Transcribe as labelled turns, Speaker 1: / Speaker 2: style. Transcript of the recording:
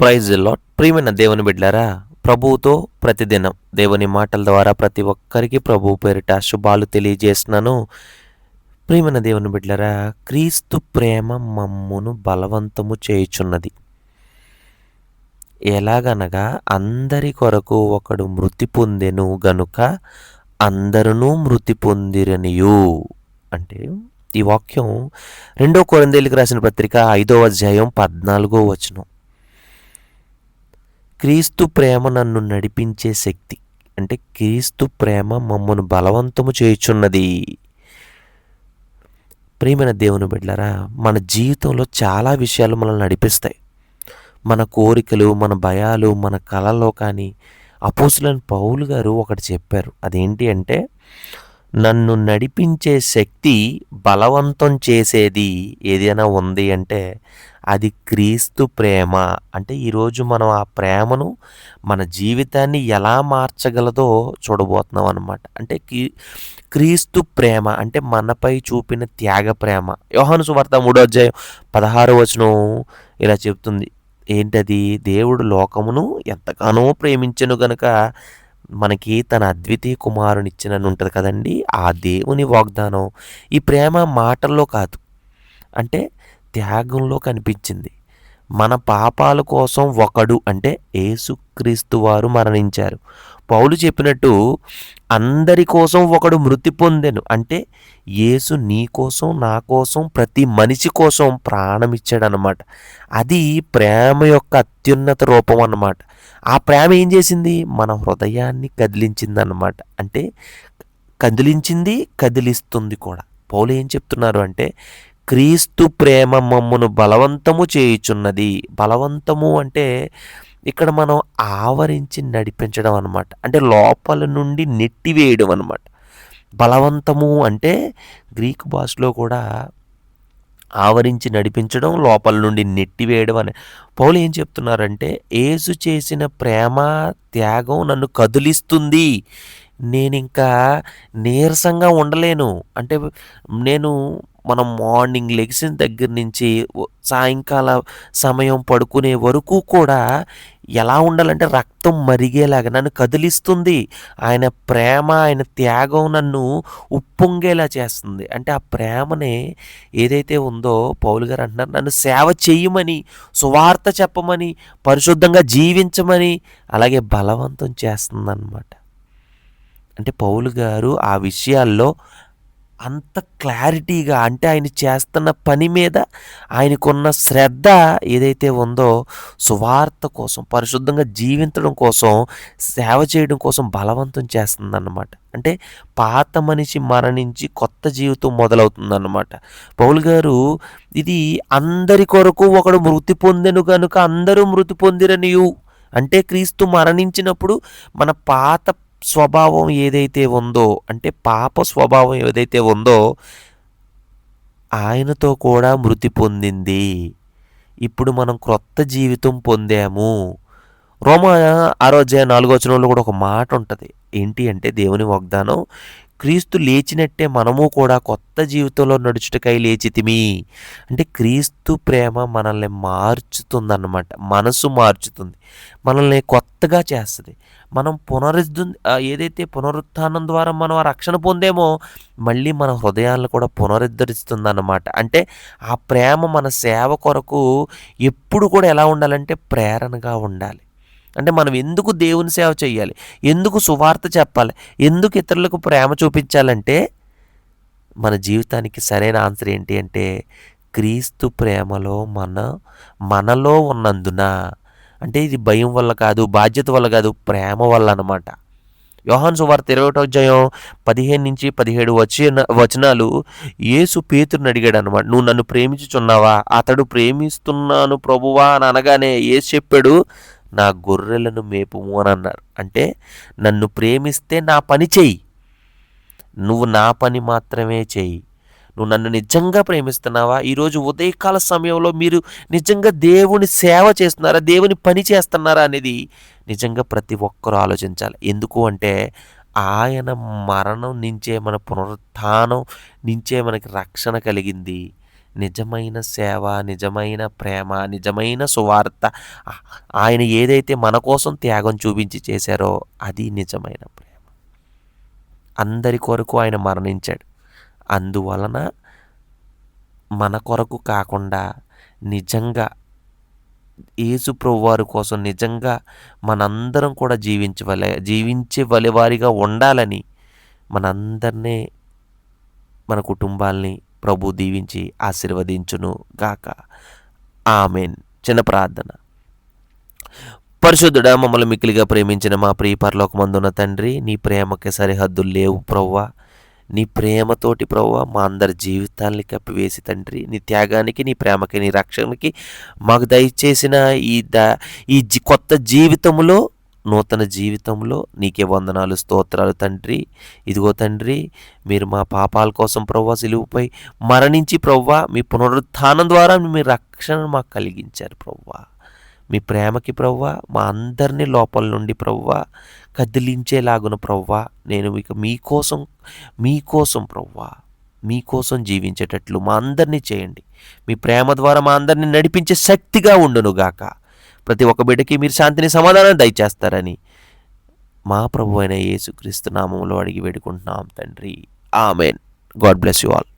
Speaker 1: Praise lot ప్రియమైన దేవుని బిడ్డారా ప్రభువుతో ప్రతిదినం దేవుని మాటల ద్వారా ప్రతి ఒక్కరికి ప్రభువు పేరిట శుభాలు తెలియజేస్తున్నాను. ప్రియమైన దేవుని బిడ్డారా క్రీస్తు ప్రేమ మమ్మును బలవంతము చేయుచున్నది. ఎలాగనగా అందరి కొరకు ఒకడు మృతి పొందెను గనుక అందరూ మృతి పొందిరనియు. అంటే ఈ వాక్యం రెండో కొరందేలికి రాసిన పత్రిక ఐదో అధ్యాయం పద్నాలుగో వచనం. క్రీస్తు ప్రేమ నన్ను నడిపించే శక్తి. అంటే క్రీస్తు ప్రేమ మమ్మను బలవంతము చేయుచున్నది. ప్రియమైన దేవుని బిడ్డలారా మన జీవితంలో చాలా విషయాలు మనల్ని నడిపిస్తాయి. మన కోరికలు మన భయాలు మన కళలో కానీ అపోసులని పౌలు గారు ఒకటి చెప్పారు. అదేంటి అంటే నన్ను నడిపించే శక్తి బలవంతం చేసేది ఏదైనా ఉంది అంటే అది క్రీస్తు ప్రేమ. అంటే ఈరోజు మనం ఆ ప్రేమను మన జీవితాన్ని ఎలా మార్చగలదో చూడబోతున్నాం అనమాట అంటే క్రీస్తు ప్రేమ అంటే మనపై చూపిన త్యాగ ప్రేమ. యోహాను సువార్త మూడో అధ్యాయం పదహారు వచనం ఇలా చెప్తుంది. ఏంటది? దేవుడు లోకమును ఎంతగానో ప్రేమించను గనక మనకి తన అద్వితీయ కుమారునిచ్చినని ఉంటుంది కదండి ఆ దేవుని వాగ్దానం. ఈ ప్రేమ మాటల్లో కాదు. అంటే త్యాగంలో కనిపించింది. మన పాపాల కోసం ఒకడు అంటే ఏసుక్రీస్తు వారు మరణించారు. పౌలు చెప్పినట్టు అందరి కోసం ఒకడు మృతి పొందెను. అంటే యేసు నీ కోసం నా కోసం ప్రతి మనిషి కోసం ప్రాణం ఇచ్చాడనమాట అది ప్రేమ యొక్క అత్యున్నత రూపం అన్నమాట. ఆ ప్రేమ ఏం చేసింది? మన హృదయాన్ని కదిలించింది అన్నమాట అంటే కదిలించింది కదిలిస్తుంది కూడా. పౌలు ఏం చెప్తున్నారు అంటే క్రీస్తు ప్రేమ మమ్మును బలవంతము చేయుచున్నది. బలవంతము అంటే ఇక్కడ మనం ఆవరించి నడిపించడం అనమాట అంటే లోపల నుండి నెట్టివేయడం అనమాట బలవంతము అంటే గ్రీక్ భాషలో కూడా ఆవరించి నడిపించడం లోపల నుండి నెట్టివేయడం అని. పౌలు ఏం చెప్తున్నారంటే ఏసు చేసిన ప్రేమ త్యాగం నన్ను కదిలిస్తుంది. నేను ఇంకా నీరసంగా ఉండలేను. అంటే నేను మనం మార్నింగ్ లెగిసిన దగ్గర నుంచి సాయంకాల సమయం పడుకునే వరకు కూడా ఎలా ఉండాలంటే రక్తం మరిగేలాగా నన్ను కదిలిస్తుంది. ఆయన ప్రేమ ఆయన త్యాగం నన్ను ఉప్పొంగేలా చేస్తుంది. అంటే ఆ ప్రేమనే ఏదైతే ఉందో పౌలు గారు అంటున్నారు నన్ను సేవ చేయమని సువార్త చెప్పమని పరిశుద్ధంగా జీవించమని అలాగే బలవంతం చేస్తుందన్నమాట. అంటే పౌలు గారు ఆ విషయాల్లో అంత క్లారిటీగా అంటే ఆయన చేస్తున్న పని మీద ఆయనకున్న శ్రద్ధ ఏదైతే ఉందో సువార్త కోసం పరిశుద్ధంగా జీవించడం కోసం సేవ చేయడం కోసం బలవంతం చేస్తుందన్నమాట. అంటే పాత మనిషి మరణించి కొత్త జీవితం మొదలవుతుందన్నమాట. పౌలు గారు ఇది అందరి కొరకు ఒకడు మృతి పొందెను కనుక అందరూ మృతి పొందిరనియు. అంటే క్రీస్తు మరణించినప్పుడు మన పాత స్వభావం ఏదైతే ఉందో అంటే పాప స్వభావం ఏదైతే ఉందో ఆయనతో కూడా మృతి పొందింది. ఇప్పుడు మనం క్రొత్త జీవితం పొందాము. రోమ ఆరోగ్య నాలుగో వచనంలో కూడా ఒక మాట ఉంటుంది. ఏంటి అంటే దేవుని వాగ్దానం క్రీస్తు లేచినట్టే మనము కూడా కొత్త జీవితంలో నడుచుటకై లేచితిమి. అంటే క్రీస్తు ప్రేమ మనల్ని మార్చుతుందన్నమాట. మనసు మార్చుతుంది. మనల్ని కొత్తగా చేస్తుంది. మనం పునరుద్ధు ఏదైతే పునరుత్థానం ద్వారా మనం ఆ రక్షణ పొందేమో మళ్ళీ మన హృదయాలను కూడా పునరుద్ధరిస్తుంది అన్నమాట అంటే ఆ ప్రేమ మన సేవ కొరకు ఎప్పుడు కూడా ఎలా ఉండాలంటే ప్రేరణగా ఉండాలి. అంటే మనం ఎందుకు దేవుని సేవ చేయాలి? ఎందుకు సువార్త చెప్పాలి? ఎందుకు ఇతరులకు ప్రేమ చూపించాలంటే మన జీవితానికి సరైన ఆన్సర్ ఏంటి అంటే క్రీస్తు ప్రేమలో మన మనలో ఉన్నందున. అంటే ఇది భయం వల్ల కాదు బాధ్యత వల్ల కాదు ప్రేమ వల్ల అనమాట యోహాన్ సువార్త ఇరవై ఒకటో అధ్యాయం పదిహేను నుంచి పదిహేడు వచ్చిన వచనాలు యేసు పేతురుని అడిగాడు అనమాట నువ్వు నన్ను ప్రేమించుచున్నావా? అతడు ప్రేమిస్తున్నాను ప్రభువా అని అనగానే ఏసు చెప్పాడు నా గొర్రెలను మేపుము అని అన్నారు. అంటే నన్ను ప్రేమిస్తే నా పని చెయ్యి నువ్వు నా పని మాత్రమే చెయ్యి నువ్వు నన్ను నిజంగా ప్రేమిస్తున్నావా? ఈరోజు ఉదయకాల సమయంలో మీరు నిజంగా దేవుని సేవ చేస్తున్నారా? దేవుని పని చేస్తున్నారా అనేది నిజంగా ప్రతి ఒక్కరూ ఆలోచించాలి. ఎందుకు అంటే ఆయన మరణం నుంచే మన పునరుత్థానం నుంచే మనకి రక్షణ కలిగింది. నిజమైన సేవ నిజమైన ప్రేమ నిజమైన సువార్త ఆయన ఏదైతే మన కోసం త్యాగం చూపించి చేశారో అది నిజమైన ప్రేమ. అందరి కొరకు ఆయన మరణించాడు. అందువలన మన కొరకు కాకుండా నిజంగా యేసు ప్రభువారి కోసం నిజంగా మనందరం కూడా జీవించవలే జీవించే వలివారిగా ఉండాలని మనందరినీ మన కుటుంబాల్ని ప్రభు దీవించి ఆశీర్వదించును గాక. ఆమెన్. చిన్న ప్రార్థన. పరిశుద్ధుడ మమ్మల్ని మిక్కిలిగా ప్రేమించిన మా ప్రియ పరలోకమందున్న తండ్రి నీ ప్రేమకి సరిహద్దులు లేవు ప్రవ్వా. నీ ప్రేమతోటి ప్రవ్వా మా అందరి జీవితాల్ని కప్పివేసి తండ్రి నీ త్యాగానికి నీ ప్రేమకి నీ రక్షణకి మాకు దయచేసిన ఈ ద ఈ కొత్త జీవితంలో నూతన జీవితంలో నీకే వందనాలు స్తోత్రాలు తండ్రి. ఇదిగో తండ్రి మీరు మా పాపాల కోసం ప్రవ్వా సిలువుపై మరణించి ప్రవ్వా మీ పునరుత్థానం ద్వారా మీ రక్షణను మాకు కలిగించారు ప్రవ్వా. మీ ప్రేమకి ప్రవ్వా మా అందరినీ లోపల నుండి ప్రవ్వా కదిలించేలాగున ప్రవ్వా నేను ఇక మీకోసం మీకోసం ప్రవ్వా మీకోసం జీవించేటట్లు మా అందరినీ చేయండి. మీ ప్రేమ ద్వారా మా అందరినీ నడిపించే శక్తిగా ఉండునుగాక. గాక ప్రతి ఒక్క బిడ్డకి మీరు శాంతిని సమాధానం దయచేస్తారని మా ప్రభు అయిన యేసుక్రీస్తు నామంలో అడిగి వేడుకుంటున్నాం తండ్రి. Amen. God bless you all.